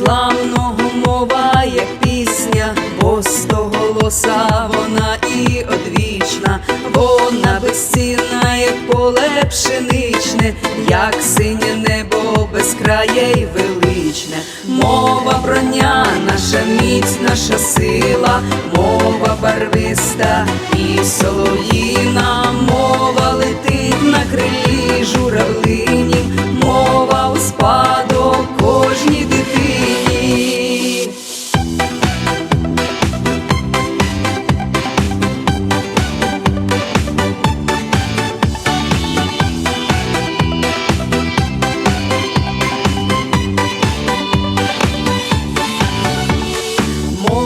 незламного мова є пісня, бо стоголоса вона і одвічна, вона безцінна, як поле пшеничне, як синє небо безкрає й величне. Мова броня, наша міць, наша сила, мова барвиста і солов'їна,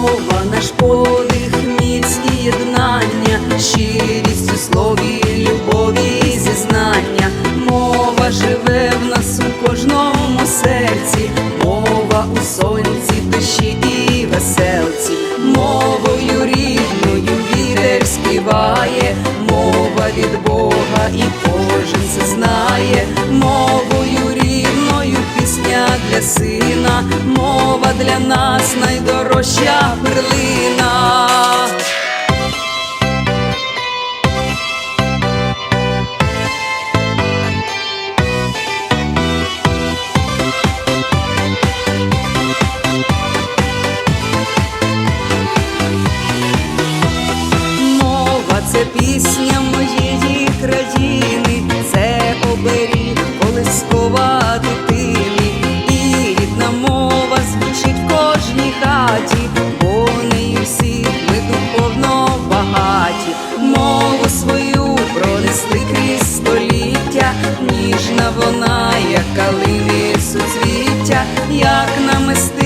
Мова наш подих, міць і єднання, щирість у слові, любові і зізнання. Мова живе в нас у кожному серці, мова у сонці, душі і веселці, мовою рідною вітер співає, мова від Бога, і кожен це знає, мовою рідною пісня для сина, мова для нас найдорожча перлина. Вона, як калини суцвіття, як намисти